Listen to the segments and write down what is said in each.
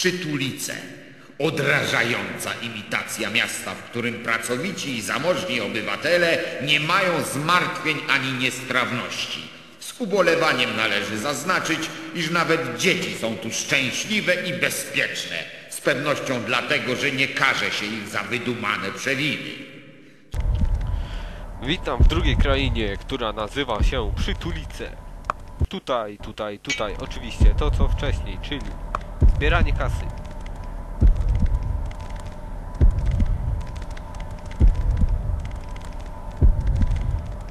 Przytulice. Odrażająca imitacja miasta, w którym pracowici i zamożni obywatele nie mają zmartwień ani niestrawności. Z ubolewaniem należy zaznaczyć, iż nawet dzieci są tu szczęśliwe i bezpieczne. Z pewnością dlatego, że nie karze się ich za wydumane przewiny. Witam w drugiej krainie, która nazywa się Przytulice. Tutaj, tutaj, tutaj, oczywiście to co wcześniej, czyli zbieranie kasy.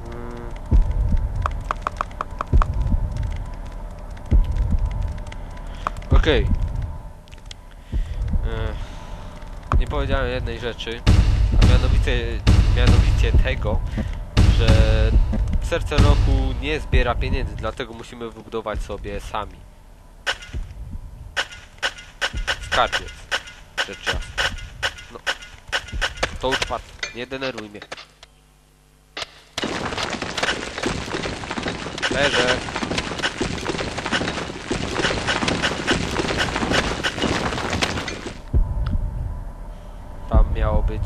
Mm. Okej. Ech, Nie powiedziałem jednej rzeczy, a mianowicie, mianowicie tego, że serce roku nie zbiera pieniędzy, dlatego musimy wybudować sobie sami. Skarbiec. Rzecz. No. To już padł. Nie denerwuj mnie. Leżę. Tam miało być.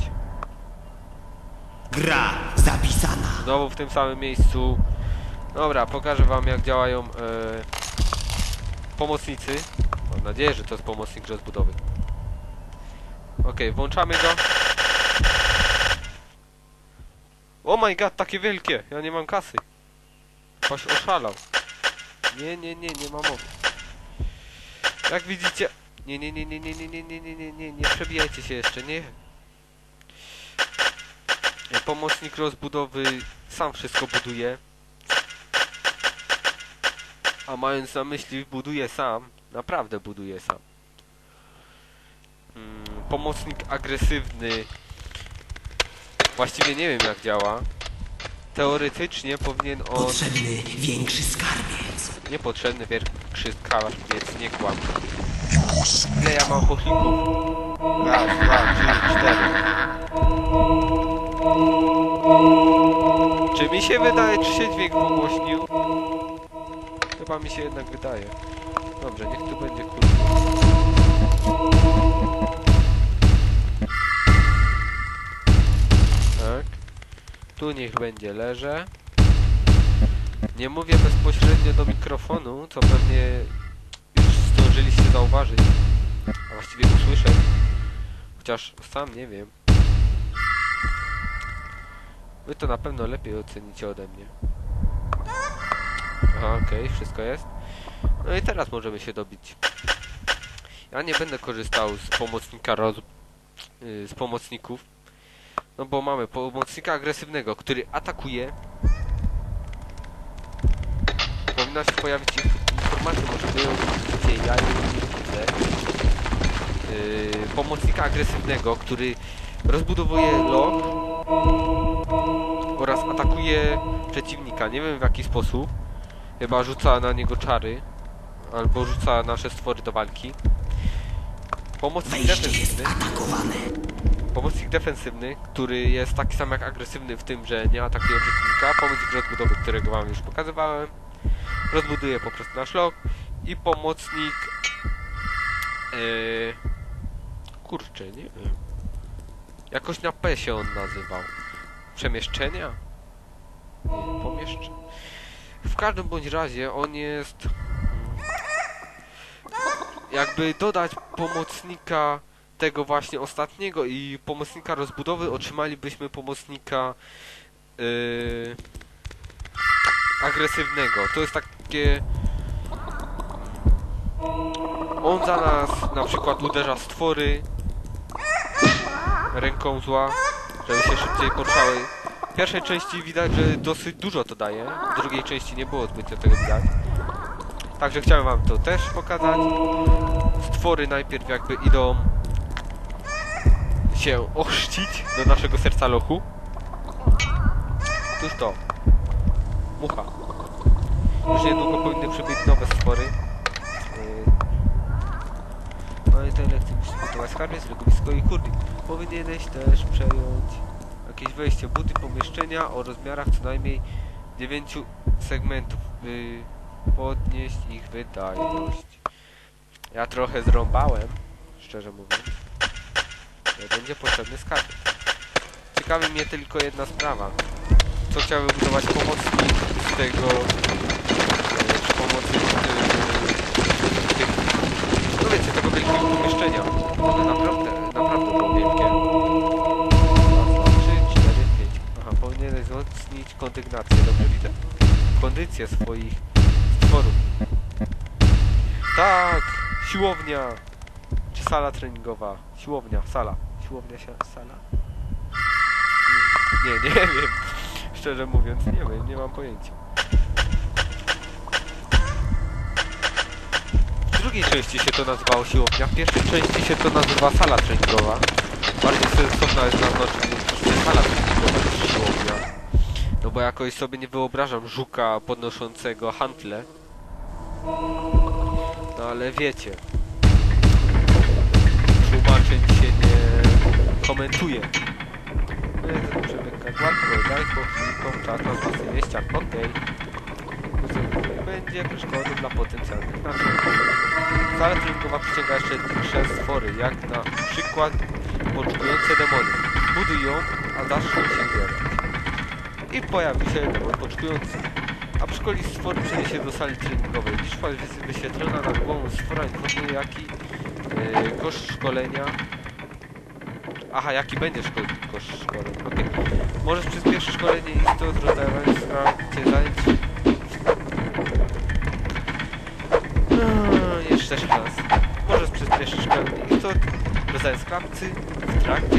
Gra zapisana. Znowu w tym samym miejscu. Dobra, pokażę wam jak działają e, pomocnicy. Mam nadzieję, że to jest pomocnik rozbudowy. Okej, włączamy go. Oh my god, takie wielkie! Ja nie mam kasy. Ktoś oszalał. Nie, nie, nie, nie ma mowy. Jak widzicie... Nie, nie, nie, nie, nie, nie, nie, nie, nie, nie, nie, nie przebijajcie się jeszcze, nie. E, Pomocnik rozbudowy sam wszystko buduje. A mając na myśli buduje sam, naprawdę buduje sam. Mm, pomocnik agresywny właściwie nie wiem jak działa. Teoretycznie powinien on Potrzebny większy skarbiec. niepotrzebny większy skarbiec, nie kłam. Ile ja mam pochlików? Raz, dwa, trzy, cztery. Czy mi się wydaje, czy się dźwięk pogłośnił? Chyba mi się jednak wydaje. Dobrze, niech tu będzie kurde. Tak. Tu niech będzie leże. Nie mówię bezpośrednio do mikrofonu, co pewnie już zdążyliście zauważyć, a właściwie usłyszeć. Chociaż sam nie wiem. Wy to na pewno lepiej ocenicie ode mnie. Okej, wszystko jest. No i teraz możemy się dobić. Ja nie będę korzystał z pomocnika roz... yy, z pomocników. No bo mamy pomocnika agresywnego, który atakuje. Powinna się pojawić inf- informacja, może wy ją ja nie widzę. Yy, pomocnika agresywnego, który rozbudowuje loch oraz atakuje przeciwnika. Nie wiem w jaki sposób. Chyba rzuca na niego czary. Albo rzuca nasze stwory do walki. Pomocnik defensywny. Pomocnik defensywny, który jest taki sam jak agresywny w tym, że nie atakuje przeciwnika. Pomocnik rozbudowy, którego wam już pokazywałem. Rozbuduje po prostu nasz lok. I pomocnik... Yy, kurczę, nie wiem. Jakoś na P się on nazywał. Przemieszczenia? Nie, pomieszcz... W każdym bądź razie on jest... Jakby dodać pomocnika tego właśnie ostatniego i pomocnika rozbudowy otrzymalibyśmy pomocnika yy, agresywnego. To jest takie... On za nas na przykład uderza stwory ręką zła, żeby się szybciej poruszały. W pierwszej części widać, że dosyć dużo to daje, w drugiej części nie było zbytnio tego widać. Także chciałem wam to też pokazać. Stwory najpierw jakby idą się ochrzcić do naszego serca lochu. Otóż to. Mucha. Już niedługo powinny przybyć nowe stwory. Yy. No i tyle chcę przygotować skarbiec, legowisko i kurnik. Powinieneś też przejąć jakieś wejście, buty, pomieszczenia o rozmiarach co najmniej 9 segmentów, by podnieść ich wydajność. Ja trochę zrąbałem, szczerze mówiąc. E, Będzie potrzebny skarb. Ciekawi mnie tylko jedna sprawa. Co chciałbym budować pomocnik z tego e, przy pomocy e, tych, no wiecie, tego wielkiego pomieszczenia. One naprawdę, naprawdę było wielkie. Raz, dwa, trzy, cztery. Aha, powinieneś wzmocnić kondygnację, dobrze widzę. Kondycję swoich Tak! Siłownia! Czy sala treningowa? Siłownia, sala. Siłownia, się, sala? Nie, nie, nie wiem. Szczerze mówiąc, nie wiem, nie mam pojęcia. W drugiej części się to nazywało siłownia, w pierwszej części się to nazywa sala treningowa. Bardziej sensowna jest naznaczenie, że sala treningowa niż siłownia. No bo jakoś sobie nie wyobrażam żuka podnoszącego hantle. No ale wiecie. Tłumaczeń się nie komentuje. Przebiegać łatwo, daj chłopnikom czas na własny wieściach, okej. Będzie przeszkody dla potencjalnych naczynów. Sala treningowa przyciąga jeszcze trzy stwory, jak na przykład początkujące demony. Buduj ją, a zaczną się zjawiać. I pojawi się demon początkujący. A przy szkoli stwory przeniesie do sali treningowej. Liczba wyświetlona nad głową stwora informuje jaki yy, koszt szkolenia Aha, jaki będzie szko koszt szkolenia. Okej. Możesz przyspieszyć szkolenie i to rozdawać sprawdzie zajęć. No, jeszcze raz. Możesz przyspieszyć szkolenie i to rozdając skrawcy w trakcie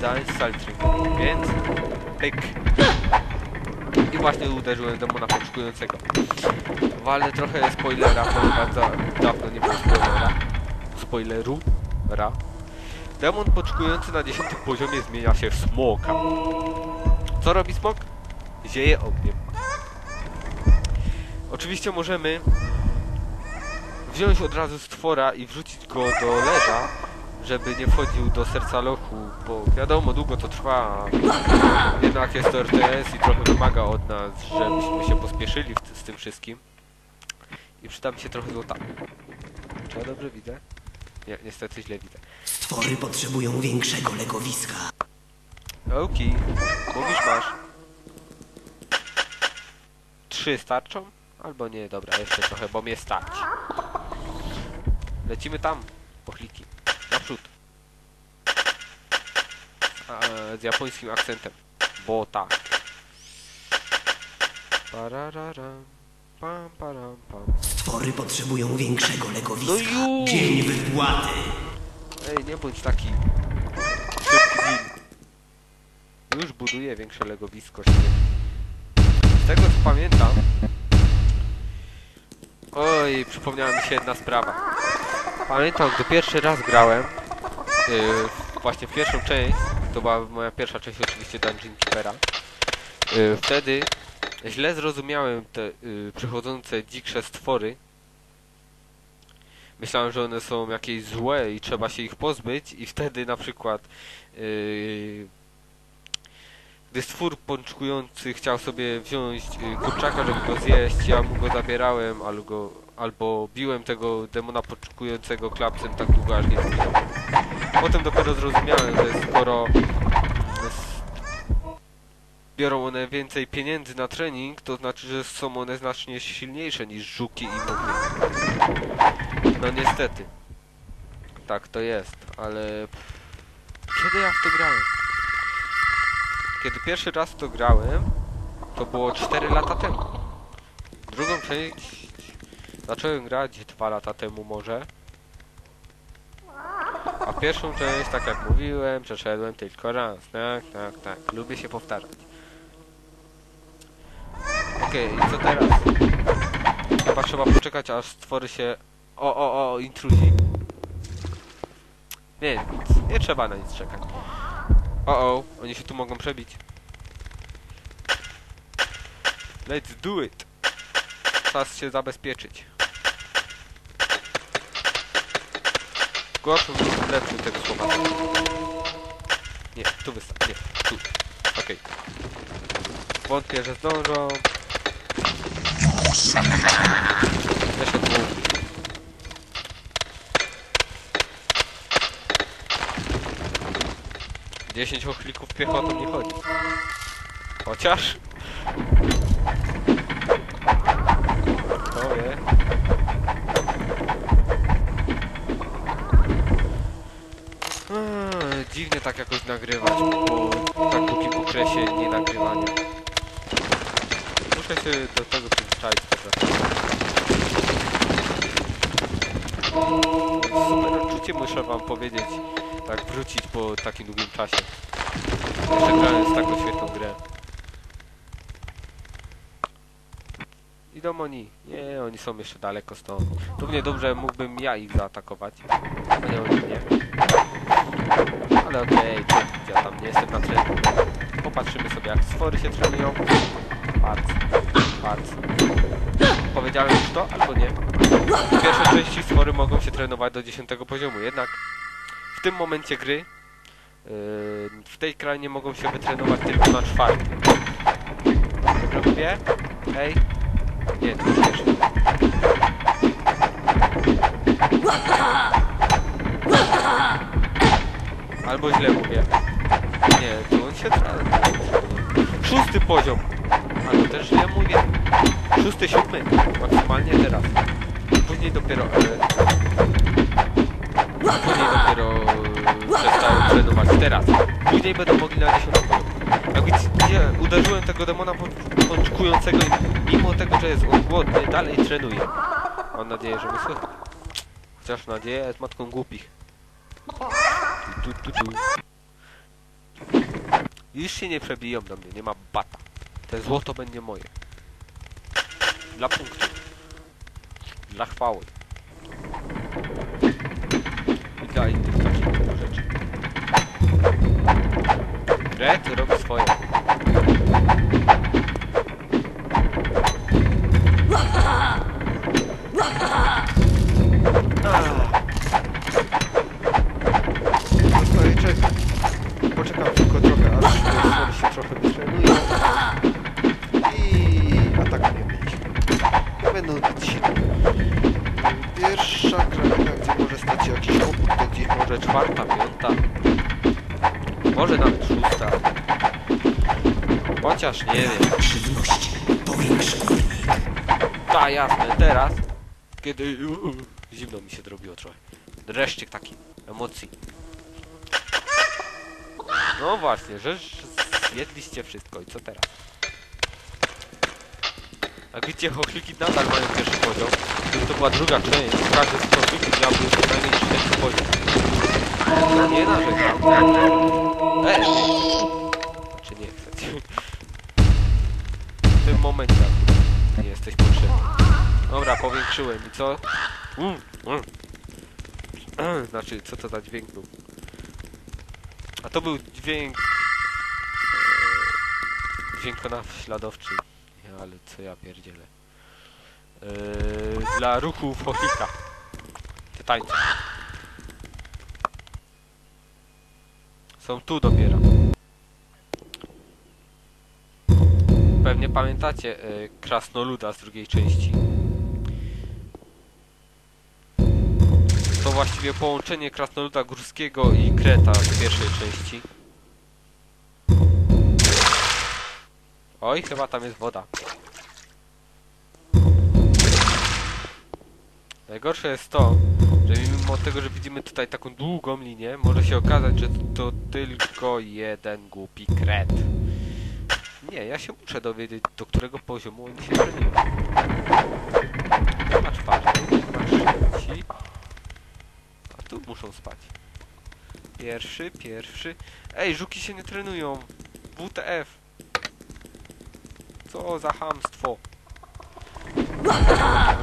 zajęć w sali treningowej. Więc pyk. I właśnie uderzyłem demona początkującego. Walę trochę spoilera, ponieważ za dawno nie było spoilera. Spoileru. Ra. Demon początkujący na 10 poziomie zmienia się w smoka. Co robi smok? Zieje ogniem. Oczywiście możemy wziąć od razu stwora i wrzucić go do leża, żeby nie wchodził do serca lochu, bo wiadomo, długo to trwa. Jednak jest to RTS i trochę wymaga od nas, żebyśmy się pospieszyli z tym wszystkim. I przyda mi się trochę złota. Czy ja dobrze widzę? Nie, niestety źle widzę. Stwory potrzebują większego legowiska. Okej, mówisz masz. Trzy starczą? Albo nie, dobra, jeszcze trochę, bo mnie stać. Lecimy tam, pochliki. Naprzód. A, z japońskim akcentem. Bo tak. Parararam, pam, param, pam. Stwory potrzebują większego No legowiska. już! Dzień wypłaty. Ej, nie bądź taki szybki. Już buduję większe legowisko. Z tego co pamiętam... Oj, przypomniała mi się jedna sprawa. Pamiętam, gdy pierwszy raz grałem, yy, właśnie w pierwszą część, to była moja pierwsza część oczywiście Dungeon Keepera, yy, wtedy źle zrozumiałem te yy, przychodzące dziksze stwory, Myślałem, że one są jakieś złe i trzeba się ich pozbyć i wtedy na przykład yy, gdy stwór pączkujący chciał sobie wziąć yy, kurczaka, żeby go zjeść, ja mu go zabierałem albo, albo biłem tego demona pączkującego klapsem tak długo, aż nie zginął. Potem dopiero zrozumiałem, że skoro biorą one więcej pieniędzy na trening, to znaczy, że są one znacznie silniejsze niż żuki i muchy. No niestety. Tak to jest, ale... Kiedy ja w to grałem? Kiedy pierwszy raz w to grałem, to było 4 lata temu. Drugą część zacząłem grać 2 lata temu może. A pierwszą część, tak jak mówiłem, przeszedłem tylko raz. Tak, tak, tak. Lubię się powtarzać. Okej, i co teraz? Chyba trzeba poczekać, aż stwory się o, o, o, intruzi. Nie, nic, nie trzeba na nic czekać. O, o, oni się tu mogą przebić. Let's do it. Czas się zabezpieczyć. Lub lepszy tego słowa. Nie, tu wystarczy. Nie, tu. Okej. Wątpię, że zdążą. Jeszcze dwóch. 10 ochlików piechotą nie chodzi. Chociaż... To je. Dziwnie tak jakoś nagrywać po tak długim okresie nie nagrywania. Muszę się do tego przyzwyczaić po. Super odczucie muszę wam powiedzieć, tak wrócić po takim długim czasie. Jeszcze grając taką świetną grę. Idą oni. Nie, oni są jeszcze daleko stąd. Równie dobrze mógłbym ja ich zaatakować. A nie oni mnie. Ale okej, to ja tam nie jestem na treningu. Popatrzymy sobie jak stwory się trenują. Patrz, patrz. Powiedziałem już to, albo nie. W pierwszej części stwory mogą się trenować do 10 poziomu, jednak w tym momencie gry yy, w tej krainie mogą się wytrenować tylko na czwartym. Dobrze mówię? Hej? Nie, to jest. Albo źle mówię. Nie, to on się trenuje. Szósty poziom. Albo też źle mówię. Szósty, siódmy. Maksymalnie teraz. Później dopiero... E, później dopiero e, przestają trenować teraz. Później będą mogli na 10 poziom. Jak widzicie, uderzyłem tego demona pącz- pączkującego i mimo tego, że jest on głodny, dalej trenuje. Mam nadzieję, że mnie słychać. Chociaż nadzieja jest matką głupich. Tu, tu, tu, tu. Już się nie przebiją do mnie, nie ma bata. Te złoto będzie moje. Dla punktu. Dla chwały. I dla innych takich rzeczy. Red robi swoje. Ta jasne, teraz. Kiedy u, u, zimno mi się zrobiło trochę. Dreszczyk taki emocji. No właśnie, że zjedliście wszystko i co teraz? Jak widzicie, chochliki nadal mają pierwszy poziom. Gdyby to była druga część, każdy z chochliki miałby przynajmniej trzeci poziom. Ja nie narzekam. E, nie chcecie. Czy nie chcecie? W tym momencie jesteś potrzebny. Dobra, powiększyłem i co? Mm, mm. Znaczy, co to za dźwięk był? A to był dźwięk... E, dźwiękonaśladowczy. Ja, ale co ja pierdzielę. E, dla ruchu fochika. Te tańce. Są tu dopiero. Pewnie pamiętacie e, Krasnoluda z drugiej części. To właściwie połączenie Krasnoluda Górskiego i Kreta z pierwszej części. Oj, chyba tam jest woda. Najgorsze jest to, że mimo tego, że widzimy tutaj taką długą linię, może się okazać, że to tylko jeden głupi kret. Nie, ja się muszę dowiedzieć, do którego poziomu oni się trenują. Tu ma czwarty, tu ma trzeci. A tu muszą spać. Pierwszy, pierwszy. Ej, żuki się nie trenują. WTF. Co za hamstwo.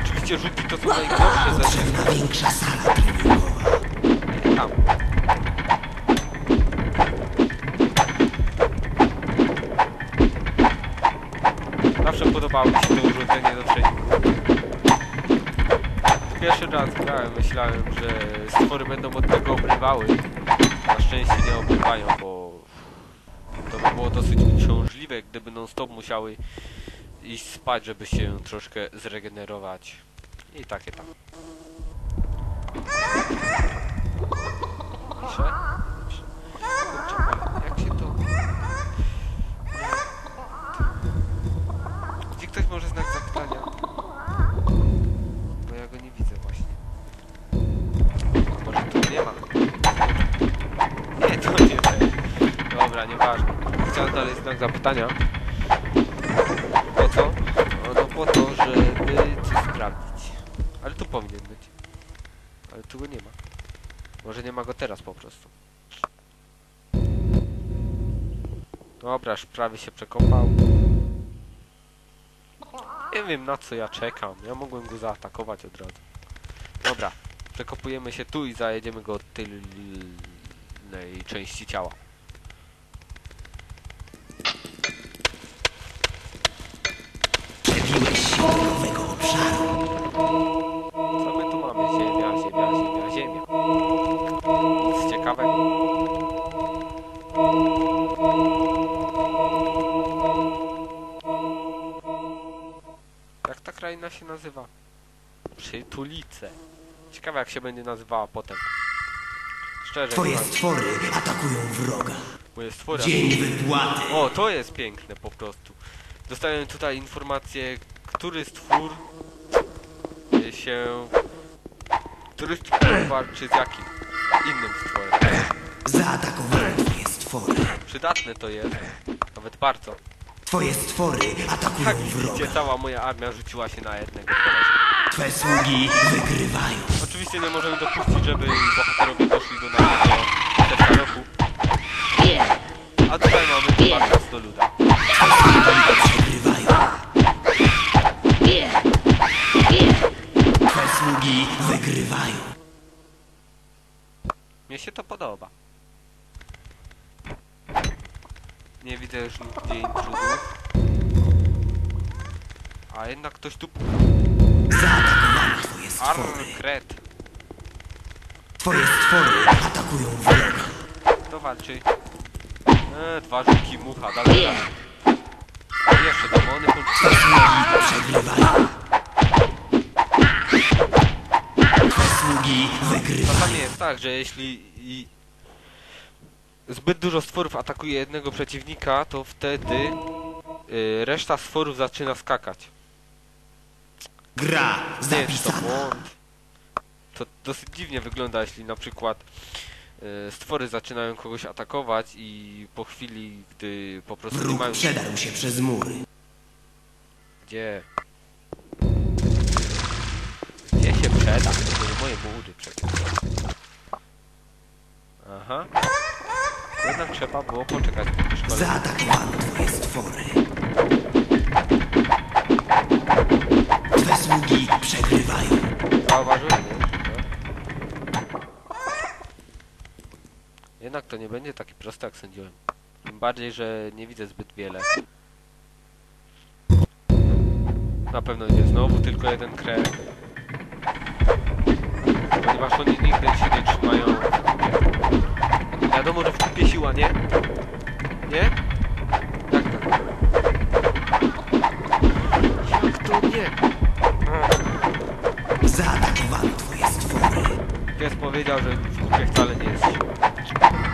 Oczywiście żuki to są najgorsze ze wszystkich. Sala treningowa. Tam. Podobało mi się to urządzenie do treningu. Pierwszy raz grałem, myślałem, że stwory będą od tego obrywały. Na szczęście nie obrywają, bo to by było dosyć uciążliwe, gdyby non stop musiały iść spać, żeby się troszkę zregenerować. I takie tam. Pisze? Znak zapytania. Po co? No, po to, żeby coś sprawdzić. Ale tu powinien być. Ale tu go nie ma. Może nie ma go teraz po prostu. Dobra, już prawie się przekopał. Nie wiem na co ja czekam. Ja mogłem go zaatakować od razu. Dobra, przekopujemy się tu i zajedziemy go od tylnej części ciała. Się nazywa? Przytulice. Ciekawe jak się będzie nazywała potem. Szczerze Twoje stwory atakują wroga. moje stwory. Dzień wypłaty. O, to jest piękne po prostu. Dostałem tutaj informację, który stwór się... Który stwór walczy z jakim innym stworem. Zaatakowałem twoje stwory. Przydatne to jest, nawet bardzo. Twoje stwory atakują Tak, wroga. widzicie, cała moja armia rzuciła się na jednego kolesia. Twe sługi wygrywają. Oczywiście nie możemy dopuścić, żeby bohaterowie poszli do naszego Tesaloku. A tutaj mamy chyba czas do luda. Przegrywają. Twe sługi wygrywają. Mnie się to podoba. Nie widzę już nigdzie intruzów. A jednak ktoś tu... Zaatakowano twoje stwory. Arkret. Twoje stwory atakują wroga. Kto walczy? Eee, dwa żuki, mucha, dalej, dalej. Jeszcze demony, przegrywają. Twe sługi wygrywają. Czasami jest tak, że jeśli i zbyt dużo stworów atakuje jednego przeciwnika, to wtedy y, reszta stworów zaczyna skakać. Gra Nie jest to błąd. To dosyć dziwnie wygląda, jeśli na przykład y, stwory zaczynają kogoś atakować i po chwili, gdy po prostu nie Wróg mają... przedarł się przez mury. Gdzie? Gdzie się przeda? To nie moje mury przecież. Aha. Jednak trzeba było poczekać szkole. Zaatakowano twoje stwory. Twe sługi przegrywają. Zauważyłem, nie? Jednak to nie będzie takie proste jak sądziłem. Tym bardziej, że nie widzę zbyt wiele. Na pewno idzie znowu tylko jeden krek. Ponieważ oni nigdy się nie trzymają. Wiadomo, że w kupie siła, nie? Nie? Jak to? Jak to nie? Zaatakowano twoje stwory. Pies powiedział, że w kupie wcale nie jest siła.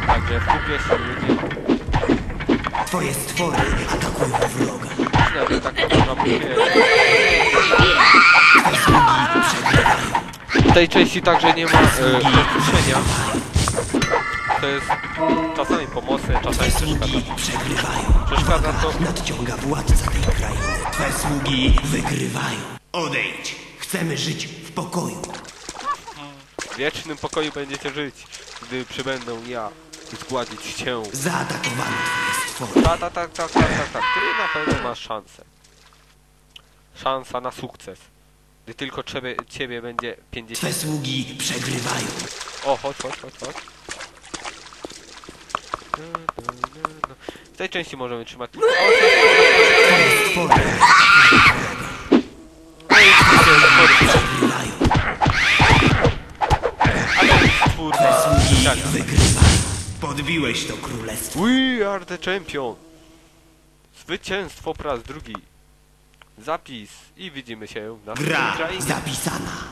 Także w kupie siły nie ma. Twoje stwory atakują wroga. Przynajmniej tak można powiedzieć. W tej części także nie ma e, podpuszczenia. To jest czasami pomocne, czasami przeszkadza. przegrywają. Przeszkadza to... Nadciąga władca tej krainy. Twe sługi wygrywają. Odejdź. Chcemy żyć w pokoju. W wiecznym pokoju będziecie żyć, gdy przybędę ja i zgładzić cię. Zaatakowano twoje stwory. Tak, tak, tak, tak, tak, tak, tak. Ty na pewno masz szansę. Szansa na sukces. Gdy tylko ciebie, ciebie będzie 50. Twe sługi przegrywają. O, chodź, chodź, chodź, chodź. W tej części możemy trzymać tylko... Na. Podbiłeś to królestwo. We are the champion! Zwycięstwo po raz drugi. Zapis i widzimy się następnej Gra zapisana.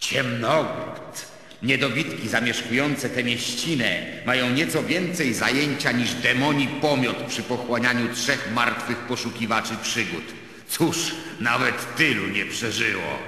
Ciemnogród. Niedobitki zamieszkujące tę mieścinę mają nieco więcej zajęcia niż demoni pomiot przy pochłanianiu trzech martwych poszukiwaczy przygód. Cóż, nawet tylu nie przeżyło.